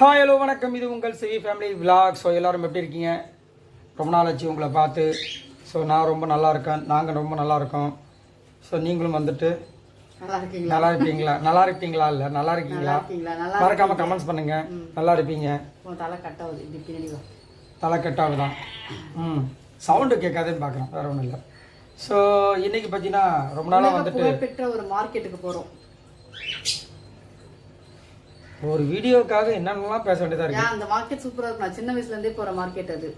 Hi hello வணக்கம். இது உங்கள் சிவி ஃபேமிலி விலாக் ஸோ எல்லோரும் எப்படி இருக்கீங்க? ரொம்ப நாள் ஆச்சு உங்களை பார்த்து. ஸோ நான் ரொம்ப நல்லா இருக்கேன். நாங்கள் ரொம்ப நல்லா இருக்கோம். ஸோ நீங்களும் வந்துட்டு நல்லா இருப்பீங்களா நல்லா இருப்பீங்களா இல்லை நல்லா இருக்கீங்களா? இருக்கீங்களா? நல்லா மறக்காம கமெண்ட்ஸ் பண்ணுங்க. நல்லா இருப்பீங்க. தலை கட் ஆகுது இப்படி பின்னாடி வா. தலை கட்டாகுதான் ம். சவுண்டு கேட்காதுன்னு பார்க்குறேன். வேற ஒன்றும் இல்லை. ஸோ இன்னைக்கு பார்த்தீங்கன்னா ரொம்ப நாளாக வந்துட்டு புகழ்பெற்ற ஒரு மார்க்கெட்டுக்கு போறோம். ஒரு வீடியோக்காக என்னென்னலாம் பேச வேண்டியதாக இருக்கு? அந்த மார்க்கெட் சூப்பராக இருக்கும். நான் சின்ன வயசுலேருந்தே போகிற மார்க்கெட் அது.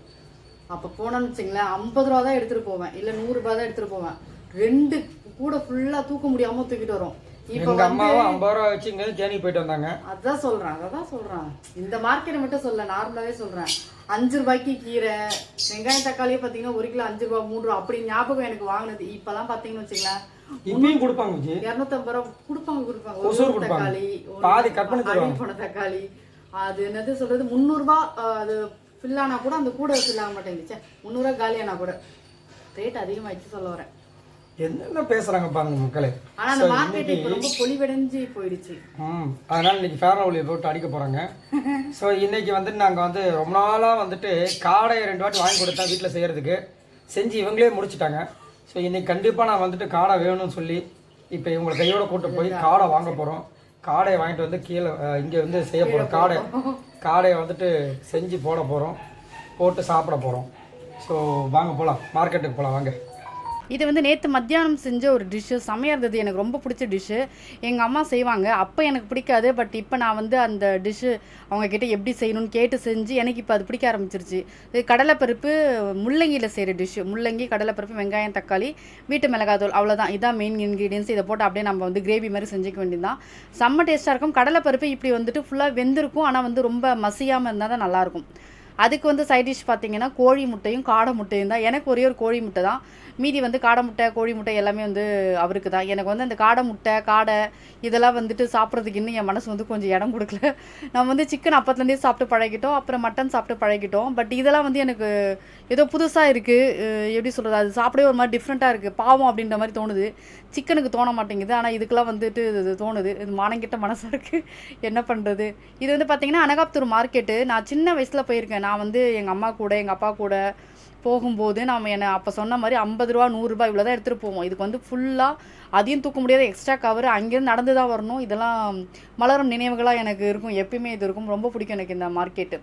அப்போ போனோம்னு வச்சுங்களேன் ஐம்பது ரூபா தான் எடுத்துகிட்டு போவேன். இல்லை நூறுரூபா தான் எடுத்துகிட்டு போவேன். ரெண்டு கூட ஃபுல்லாக தூக்க முடியாமல் தூக்கிட்டு வரும். எங்கள் அம்மாவும் ஐம்பது ரூபா வச்சு இங்கே தேனி போயிட்டு வந்தாங்க. அதான் சொல்றேன் அதான் சொல்றேன். இந்த மார்க்கெட் மட்டும் சொல்ல நார்மலாவே சொல்றேன். அஞ்சு ரூபாய்க்கு கீரை வெங்காயம் தக்காளியே பாத்தீங்கன்னா ஒரு கிலோ அஞ்சு ரூபாய் மூணு ரூபா. அப்படி ஞாபகம் எனக்கு வாங்கினது. இப்பெல்லாம் பாத்தீங்கன்னு வச்சுங்களேன் இப்பயும் கொடுப்பாங்க இரநூத்தம்பது ரூபா கொடுப்பாங்க கொடுப்பாங்க. தக்காளி பாதி cut பண்ணி போன தக்காளி. அது என்னது சொல்றது? முந்நூறுபா அது ஃபில் ஆனா கூட அந்த கூட ஃபில் ஆக மாட்டேங்குது. முந்நூறுவா காலியானா கூட. ரேட் அதிகமாயிடுச்சு சொல்ல வரேன். என்னென்ன பேசுகிறாங்க பாருங்க மக்களே. ஆனா அந்த மார்க்கெட் இப்ப ரொம்ப பொலிவடைஞ்சு போயிடுச்சு. ம் அதனால் இன்னைக்கு ஃபேர் லவ்லி போட்டு அடிக்க போகிறாங்க ஸோ இன்னைக்கு வந்துட்டு நாங்கள் வந்து ரொம்ப நாளாக வந்துட்டு காடையை ரெண்டு வாட்டி வாங்கி கொடுத்தா வீட்டில் செய்கிறதுக்கு செஞ்சு இவங்களே முடிச்சிட்டாங்க. ஸோ இன்னைக்கு கண்டிப்பாக நான் வந்துட்டு காடை வேணும்னு சொல்லி இப்போ இவங்களை கையோட கூட்டு போய் காடை வாங்க போகிறோம் காடையை வாங்கிட்டு வந்து கீழே இங்கே வந்து செய்ய போகிறோம் காடை காடையை வந்துட்டு செஞ்சு போட போகிறோம் போட்டு சாப்பிட போகிறோம் ஸோ வாங்க போகலாம் மார்க்கெட்டுக்கு போகலாம் வாங்க. இது வந்து நேற்று மத்தியானம் செஞ்ச ஒரு டிஷ்ஷு செம்மையாக இருந்தது. எனக்கு ரொம்ப பிடிச்ச டிஷ்ஷு எங்கள் அம்மா செய்வாங்க. அப்போ எனக்கு பிடிக்காது. பட் இப்போ நான் வந்து அந்த டிஷ்ஷு அவங்கக்கிட்ட எப்படி செய்யணும்னு கேட்டு செஞ்சு எனக்கு இப்போ அது பிடிக்க ஆரம்பிச்சிருச்சு. இது கடலைப்பருப்பு முள்ளங்கியில் செய்கிற டிஷ்ஷு முள்ளங்கி கடலைப்பருப்பு வெங்காயம் தக்காளி வீட்டு மிளகாத்தூள் அவ்வளோதான் இதான் மெயின் இன்க்ரீடியன்ஸ் இதை போட்டு அப்படியே நம்ம வந்து கிரேவி மாதிரி செஞ்சுக்க வேண்டியதுதான். செம்ம டேஸ்ட்டாக இருக்கும். கடலைப்பருப்பு இப்படி வந்துட்டு ஃபுல்லாக வெந்திருக்கும். ஆனால் வந்து ரொம்ப மசியாமல் இருந்தால் தான் நல்லாயிருக்கும் அதுக்கு வந்து சைட் டிஷ் பார்த்தீங்கன்னா கோழி முட்டையும் காடை முட்டையும் தான். எனக்கு ஒரே ஒரு கோழி முட்டை தான். மீதி வந்து காடை முட்டை கோழி முட்டை எல்லாமே வந்து அவருக்கு தான். எனக்கு வந்து அந்த காடை முட்டை காடை இதெல்லாம் வந்துட்டு சாப்பிட்றதுக்கு இன்னும் என் மனசு வந்து கொஞ்சம் இடம் கொடுக்கல. நம்ம வந்து சிக்கன் அப்பத்துலேருந்தே சாப்பிட்டு பழகிட்டோம். அப்புறம் மட்டன் சாப்பிட்டு பழகிட்டோம். பட் இதெல்லாம் வந்து எனக்கு ஏதோ புதுசாக இருக்குது எப்படி சொல்கிறது அது சாப்பிடவே ஒரு மாதிரி டிஃப்ரெண்ட்டாக இருக்குது பாவம் அப்படின்ற மாதிரி தோணுது. சிக்கனுக்கு தோண மாட்டேங்குது. ஆனால் இதுக்கெல்லாம் வந்துட்டு இது தோணுது. இது மானங்கிட்ட மனசாக இருக்குது என்ன பண்ணுறது இது வந்து பார்த்திங்கன்னா அனகாப்தூர் மார்க்கெட்டு நான் சின்ன வயசில் போயிருக்கேன். நான் வந்து எங்கள் அம்மா கூட எங்கள் அப்பா கூட போகும்போது நாம் என்னை அப்போ சொன்ன மாதிரி ஐம்பது ரூபா நூறுரூபா இவ்வளோ தான் எடுத்துகிட்டு போவோம். இதுக்கு வந்து ஃபுல்லாக அதையும் தூக்க முடியாத எக்ஸ்ட்ரா கவர் அங்கேருந்து நடந்து தான் வரணும். இதெல்லாம் மலரும் நினைவுகளாக எனக்கு இருக்கும். எப்பயுமே இது இருக்கும். ரொம்ப பிடிக்கும் எனக்கு இந்த மார்க்கெட்டு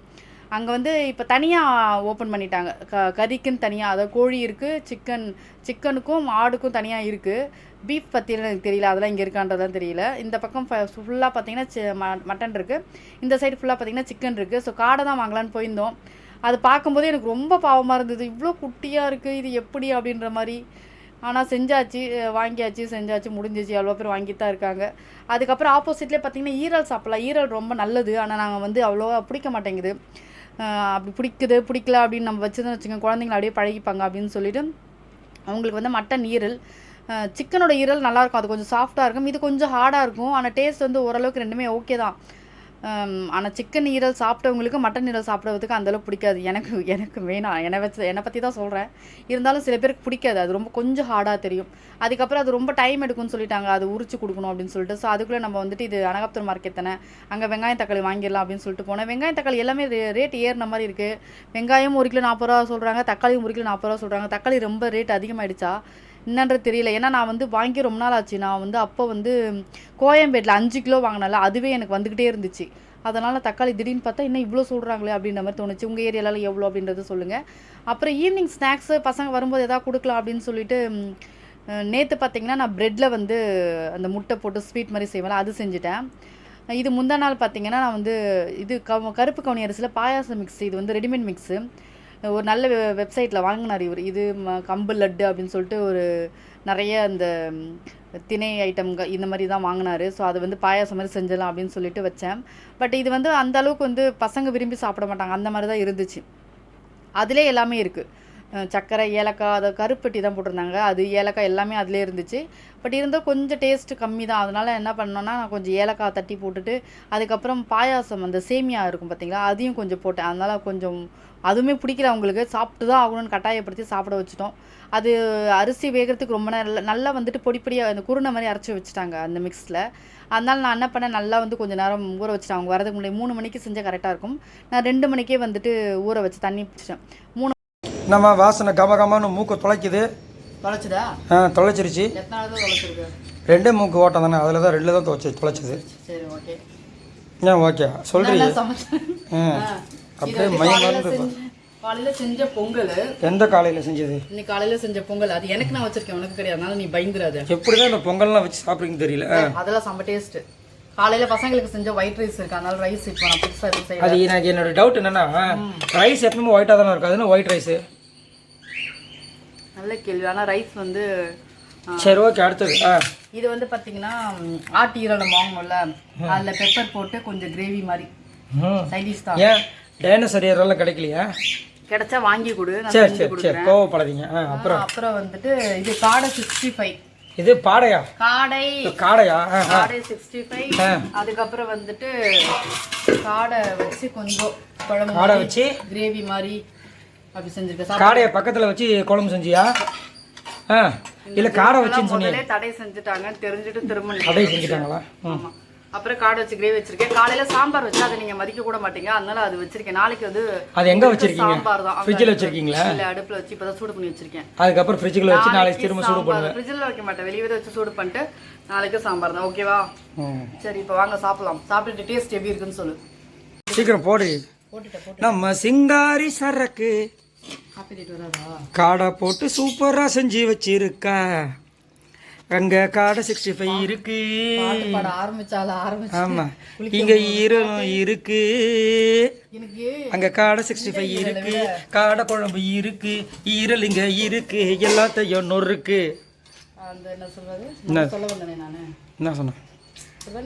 அங்கே வந்து இப்போ தனியாக ஓப்பன் பண்ணிட்டாங்க. க கறிக்குன்னு தனியாக அதாவது கோழி இருக்குது சிக்கன் சிக்கனுக்கும் ஆடுக்கும் தனியாக இருக்குது பீஃப் பற்றிலாம் எனக்கு தெரியல அதெல்லாம் இங்கே இருக்கான்றதான் தெரியல. இந்த பக்கம் ஃபுல்லாக பார்த்தீங்கன்னா ம- மட்டன் இருக்குது இந்த சைடு ஃபுல்லாக பார்த்தீங்கன்னா சிக்கன் இருக்குது ஸோ காடை தான் வாங்கலான்னு போயிருந்தோம். அது பார்க்கும்போது எனக்கு ரொம்ப பாவமாக இருந்தது. இவ்வளோ குட்டியாக இருக்குது இது எப்படி அப்படின்ற மாதிரி. ஆனால் செஞ்சாச்சு வாங்கியாச்சு செஞ்சாச்சு முடிஞ்சிச்சு. அவ்வளோ பேர் வாங்கிட்டு தான் இருக்காங்க. அதுக்கப்புறம் ஆப்போசிட்லேயே பார்த்தீங்கன்னா ஈரல் சாப்பிட்லாம். ஈரல் ரொம்ப நல்லது. ஆனால் நாங்கள் வந்து அவ்வளோவா பிடிக்க மாட்டேங்குது. அப்படி பிடிக்குது பிடிக்கல அப்படின்னு நம்ம வச்சதுன்னு வச்சுக்கோங்க குழந்தைங்கள அப்படியே பழகிப்பாங்க அப்படின்னு சொல்லிட்டு அவங்களுக்கு வந்து மட்டன் ஈரல் சிக்கனோட ஈரல் நல்லாயிருக்கும் அது கொஞ்சம் சாஃப்டாக இருக்கும். இது கொஞ்சம் ஹார்டாக இருக்கும். ஆனால் டேஸ்ட் வந்து ஓரளவுக்கு ரெண்டுமே ஓகே தான். ஆனால் சிக்கன் ஈரல் சாப்பிட்டவங்களுக்கு மட்டன் ஈரல் சாப்பிட்றதுக்கு அந்தளவுக்கு பிடிக்காது. எனக்கு எனக்கு வேணாம். என்னை வச்சு என்னை பற்றி தான் சொல்கிறேன் இருந்தாலும் சில பேருக்கு பிடிக்காது. அது ரொம்ப கொஞ்சம் ஹார்டாக தெரியும். அதுக்கப்புறம் அது ரொம்ப டைம் எடுக்கும்னு சொல்லிட்டாங்க. அது உரிச்சு கொடுக்கணும் அப்படின்னு சொல்லிட்டு. ஸோ அதுக்குள்ளே நம்ம வந்துட்டு இது அனகாப்தூர் மார்க்கெட் தானே. அங்கே வெங்காயம் தக்காளி வாங்கிடலாம் அப்படின்னு சொல்லிட்டு போனேன். வெங்காயம் தக்காளி எல்லாமே ரேட் ஏறின மாதிரி இருக்குது வெங்காயம் ஒரு கிலோ நாற்பது ரூபா சொல்கிறாங்க தக்காளியும் ஒரு கிலோ நாற்பது ரூபா சொல்கிறாங்க தக்காளி ரொம்ப ரேட் அதிகமாகிடுச்சா என்னன்றது தெரியல. ஏன்னா நான் வந்து வாங்கி ரொம்ப நாள் ஆச்சு. நான் வந்து அப்போ வந்து கோயம்பேட்டில் அஞ்சு கிலோ வாங்கினால அதுவே எனக்கு வந்துக்கிட்டே இருந்துச்சு. அதனால் தக்காளி திடீர்னு பார்த்தா இன்னும் இவ்வளோ சொல்கிறாங்களே அப்படின்ற மாதிரி தோணுச்சு. உங்கள் ஏரியாவில் எவ்வளோ அப்படின்றத சொல்லுங்கள் அப்புறம் ஈவினிங் ஸ்நாக்ஸு பசங்க வரும்போது எதாவது கொடுக்கலாம் அப்படின்னு சொல்லிட்டு நேற்று பார்த்தீங்கன்னா நான் ப்ரெட்டில் வந்து அந்த முட்டை போட்டு ஸ்வீட் மாதிரி செய்வேன் அது செஞ்சுட்டேன். இது முந்தா நாள் பார்த்தீங்கன்னா நான் வந்து இது க கருப்பு கவுனி அரிசியில் பாயாசம் மிக்ஸ் இது வந்து ரெடிமேட் மிக்ஸு ஒரு நல்ல வெப்சைட்டில் வாங்கினார் இவர். இது ம- கம்பு லட்டு அப்படின்னு சொல்லிட்டு ஒரு நிறைய அந்த தினை திணை ஐட்டம் இந்த மாதிரி தான் வாங்கினார். ஸோ அதை வந்து பாயாசம் மாதிரி செஞ்சிடலாம் அப்படின்னு சொல்லிட்டு வச்சேன். பட் இது வந்து அந்த அளவுக்கு வந்து பசங்க விரும்பி சாப்பிட மாட்டாங்க. அந்த மாதிரி தான் இருந்துச்சு. அதிலே எல்லாமே இருக்குது சர்க்கரை ஏலக்காய் அதை கருப்பட்டி தான் போட்டிருந்தாங்க. அது ஏலக்காய் எல்லாமே அதிலே இருந்துச்சு. பட் இருந்தால் கொஞ்சம் டேஸ்ட் கம்மி தான். அதனால் என்ன பண்ணோன்னா நான் கொஞ்சம் ஏலக்காய் தட்டி போட்டுட்டு அதுக்கப்புறம் பாயாசம் அந்த சேமியா இருக்கும் பார்த்தீங்களா அதையும் கொஞ்சம் போட்டேன். அதனால் கொஞ்சம் அதுவுமே பிடிக்கல அவங்களுக்கு. சாப்பிட்டு தான் ஆகணும்னு கட்டாயப்படுத்தி சாப்பிட வச்சுட்டோம். அது அரிசி வேகிறதுக்கு ரொம்ப நேரம் நல்லா வந்துட்டு பொடி பொடியாக அந்த குருணை மாதிரி அரைச்சி வச்சுட்டாங்க அந்த மிக்ஸில் அதனால நான் என்ன பண்ணேன் நல்லா வந்து கொஞ்சம் நேரம் ஊற வச்சுட்டேன். அவங்க வரதுக்கு முன்னாடி மூணு மணிக்கு செஞ்சால் கரெக்டாக இருக்கும். நான் ரெண்டு மணிக்கே வந்துட்டு ஊற வச்சு தண்ணி பிடிச்சிட்டேன். மூணு நம்ம வாசனை கம கமன்னு மூக்கை தொலைக்குது. தொலைச்சுதா? ஆ தொலைச்சிருச்சு. ரெண்டே மூக்கு ஓட்டம் தானே அதில் தான் ரெண்டில் தான் தொலைச்சி தொலைச்சது. சரி ஓகே. ஏன் ஓகே. சொல்கிறீங்க ஆ. அப்படியே மயம் காலையில் செஞ்ச பொங்கல். எந்த காலையில் செஞ்சது? இன்னைக்கு காலையில் செஞ்ச பொங்கல். அது எனக்கு நான் வச்சிருக்கேன். உனக்கு கிடையாது. அதனால நீ பயந்துராத எப்படி தான் இந்த பொங்கல்லாம் வச்சு சாப்பிட்றீங்கன்னு தெரியல. அதெல்லாம் செம்ம டேஸ்ட் காலையில பசங்களுக்கு செஞ்ச ஒயிட் ரைஸ் இருக்கு. அதனால ரைஸ் இப்போ நான் புதுசாக செய்யல. அது எனக்கு என்னோட டவுட் என்னன்னா ரைஸ் எப்பவுமே ஒயிட்டாக தானே இருக்கும். அதுன்னு ஒயிட் ரைஸு நல்ல கேள்வி. ஆனால் ரைஸ் வந்து சரி ஓகே அடுத்தது. இது வந்து பார்த்தீங்கன்னா ஆட்டு ஈரலம் வாங்கணும்ல அதில் பெப்பர் போட்டு கொஞ்சம் கிரேவி மாதிரி. சைடிஷ் தான். டைனோசர் எல்லாம் கிடைக்கலையா? கிடைச்சா வாங்கி கொடு சரி சரி சரி கோவப்படாதீங்க. அப்புறம்? அப்புறம் வந்துட்டு இது காடை சிக்ஸ்டி ஃபைவ் இது பாடையா? காடை. காடையா? காடை சிக்ஸ்டி ஃபைவ். அதுக்கப்புறம் வந்துட்டு காடை வச்சு கொஞ்சம் குழம்பு காடை வச்சு? கிரேவி மாதிரி அப்படி செஞ்சிருக்கேன். காடையை பக்கத்தில் வச்சு குழம்பு செஞ்சியா? ஆ. இல்லை காடை வச்சுன்னு சொன்னீங்க. தடை செஞ்சுட்டாங்கன்னு தெரிஞ்சுட்டு திரும்ப அப்படியே செஞ்சுட்டாங்களா? ம். ஆமா. அப்புறம் காடை வச்சு கிரேவி வச்சிருக்கேன். காலையில சாம்பார் வச்சு அதை நீங்க மதிக்க கூட மாட்டீங்க. அதனால அது வச்சிருக்கேன். நாளைக்கு வந்து அது எங்க வச்சிருக்கீங்க? சாம்பார் தான். ஃப்ரிட்ஜில் வச்சிருக்கீங்களா? இல்ல அடுப்புல வச்சு இப்பதான் சூடு பண்ணி வச்சிருக்கேன். அதுக்கப்புறம் ஃப்ரிட்ஜுக்குள்ள வச்சு நாளைக்கு திரும்ப சூடு பண்ணுவேன். ஃப்ரிட்ஜில் வைக்க மாட்டேன். வெளியே வச்சு சூடு பண்ணிட்டு நாளைக்கு சாம்பார் தான். ஓகேவா சரி இப்போ வாங்க சாப்பிடலாம். சாப்பிட்டுட்டு டேஸ்ட் எப்படி இருக்குன்னு சொல்லு. சீக்கிரம் போடு. நம்ம சிங்காரி சரக்கு. காடை போட்டு சூப்பராக செஞ்சு வச்சிருக்கா. அங்க காடை சிக்ஸ்டி ஃபைவ் இருக்கு பாட ஆரம்பிச்சால ஆரம்பிச்சு ஆமா. இங்க ஈரம் இருக்கு. அங்க காடை சிக்ஸ்டி ஃபைவ் இருக்கு. காடை குழம்பு இருக்கு. ஈரல் இங்க இருக்கு. எல்லாத்தையும் நொறுக்கு. அந்த என்ன சொல்றது? சொல்ல வந்தேனே நானு. என்ன சொன்னேன்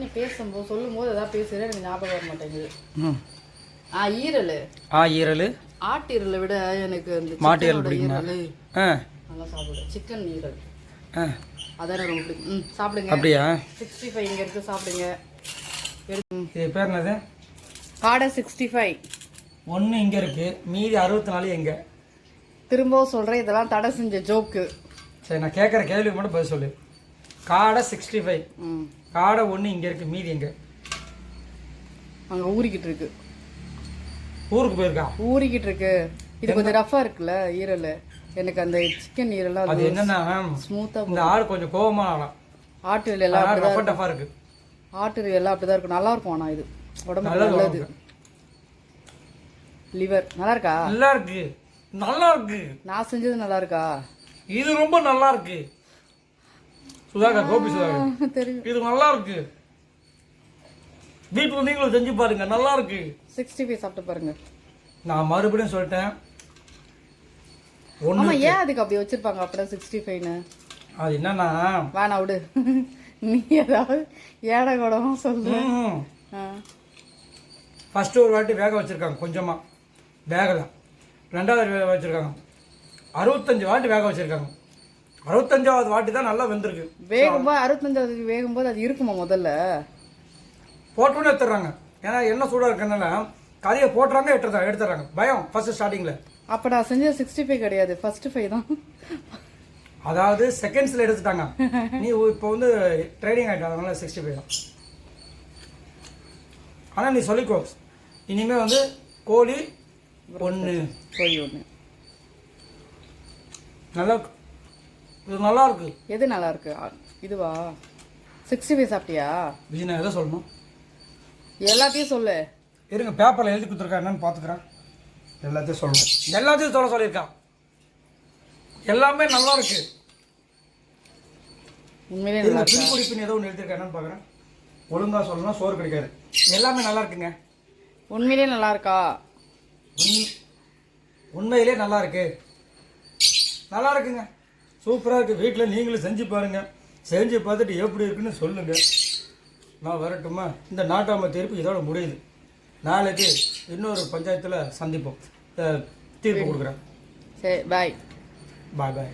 நீ பேசும்போது சொல்லும் போது ஏதாவது பேசுறேன் எனக்கு ஞாபகம் வர மாட்டேங்குது. ஆ ஈரல். ஆ ஈரல். ஆட்டு ஈரலை விட எனக்கு மாட்டு ஈரல் நல்லா சாப்பிடுவேன் சிக்கன் ஈரல். அதான் ரொம்ப பிடிக்கும். ம் சாப்பிடுங்க. அப்படியா? சிக்ஸ்டி ஃபைவ் இங்கே இருக்கு சாப்பிடுங்க. இது பேர் என்னது? காடை சிக்ஸ்டி ஃபைவ் ஒன்று இங்கே இருக்கு மீதி அறுபத்தி நாலு எங்கே? திரும்பவும் சொல்கிறேன் இதெல்லாம் தடை செஞ்ச ஜோக்கு சரி நான் கேட்குற கேள்வி மட்டும் பதில் சொல்லு. காடை சிக்ஸ்டி ஃபைவ் ம். காடை ஒன்று இங்கே இருக்கு மீதி எங்கே? அங்கே ஊறிக்கிட்டு இருக்கு. ஊருக்கு போயிருக்கா? ஊறிக்கிட்டு இருக்கு. இது கொஞ்சம் ரஃபாக இருக்குல்ல ஈரல். எனக்கு அந்த சிக்கன் ஈரல்லாம் அது என்னன்னா ஸ்மூத்தாக இந்த ஆடு கொஞ்சம் கோவமான ஆளாம் ஆட்டு எல்லாம் அதனால ரஃபா டஃபா இருக்கு ஆட்டு எல்லாம் அப்படிதான் இருக்கும். நல்லா இருக்கும் ஆனால் இது. உடம்புக்கு நல்லது. லிவர் நல்லா இருக்கா? நல்லா இருக்கு. நல்லா இருக்கு. நான் செஞ்சது நல்லா இருக்கா? இது ரொம்ப நல்லா இருக்கு. சுதாகர் கோபி சுதாகர். தெரியும். இது நல்லா இருக்கு. வீட்டில் நீங்களும் செஞ்சு பாருங்க. நல்லா இருக்கு. சிக்ஸ்டி ஃபைவ் சாப்பிட்டு பாருங்க. நான் மறுபடியும் சொல்லிட்டேன். ஒன்று ஆமா ஏன் அதுக்கு அப்படி வச்சிருப்பாங்க அப்படியே சிக்ஸ்டி ஃபைவ்னு அது என்னன்னா வேணா விடு. நீ ஏதாவது ஏடை கூடமா சொல்லு. ம், ஆ. ஃபர்ஸ்ட் ஒரு வாட்டி வேக வச்சிருக்காங்க கொஞ்சமா. வேகலை ரெண்டாவது வேக வச்சிருக்காங்க. அறுபத்தஞ்சு வாட்டி வேக வச்சிருக்காங்க. அறுபத்தஞ்சாவது வாட்டி தான் நல்லா வெந்திருக்கு. வேகும்போது அறுபத்தஞ்சாவது வேகும்போது அது இருக்குமா முதல்ல? போட்டோன்னு எடுத்துடுறாங்க. ஏன்னா என்ன சூடாக இருக்கனால கறியை போட்டுறாங்க எடுத்துறாங்க எடுத்துறாங்க பயம் ஃபர்ஸ்ட் ஸ்டார்டிங்கில் அப்ப நான் செஞ்சது சிக்ஸ்டி ஃபைவ் கிடையாது. ஃபர்ஸ்ட் ஃபைவ் தான். அதாவது செகண்ட்ஸில் எடுத்துட்டாங்க. நீ இப்போ வந்து ட்ரைனிங் ஆகிட்ட அதனால சிக்ஸ்டி ஃபைவ் தான். ஆனால் நீ சொல்லிக்கோ. இனிமேல் வந்து கோழி ஒன்று கோழி ஒன்று நல்லா. இது நல்லா இருக்கு. எது நல்லா இருக்கு? இதுவா? சிக்ஸ்டி ஃபைவ் சாப்பிட்டியா? விஜய் நான் எதை சொல்லணும்? எல்லாத்தையும் சொல்லு. இருங்க பேப்பரில் எழுதி கொடுத்துருக்கா என்னன்னு பார்த்துக்கிறேன். எல்லாத்தையும் சொல்லணும். எல்லாத்தையும் சொல்ல சொல்லியிருக்கான். எல்லாமே நல்லா இருக்கு. உண்மையிலே நல்லா இருக்கா? ஏதோ ஒன்று எழுதியிருக்கா என்னன்னு பார்க்குறேன் ஒழுங்காக சொல்லணும்னா சோறு கிடைக்காது. எல்லாமே நல்லா இருக்குங்க. உண்மையிலே நல்லா இருக்கா? உண்- உண்மையிலே நல்லா இருக்கு. நல்லா இருக்குங்க. சூப்பராக இருக்கு. வீட்டில் நீங்களும் செஞ்சு பாருங்க. செஞ்சு பார்த்துட்டு எப்படி இருக்குன்னு சொல்லுங்க. நான் வரட்டுமா? இந்த நாட்டாம தீர்ப்பு இதோட முடியுது. நாளைக்கு இன்னொரு பஞ்சாயத்தில் சந்திப்போம். தீர்ப்பு கொடுக்குறேன். சரி பாய் பாய் பாய்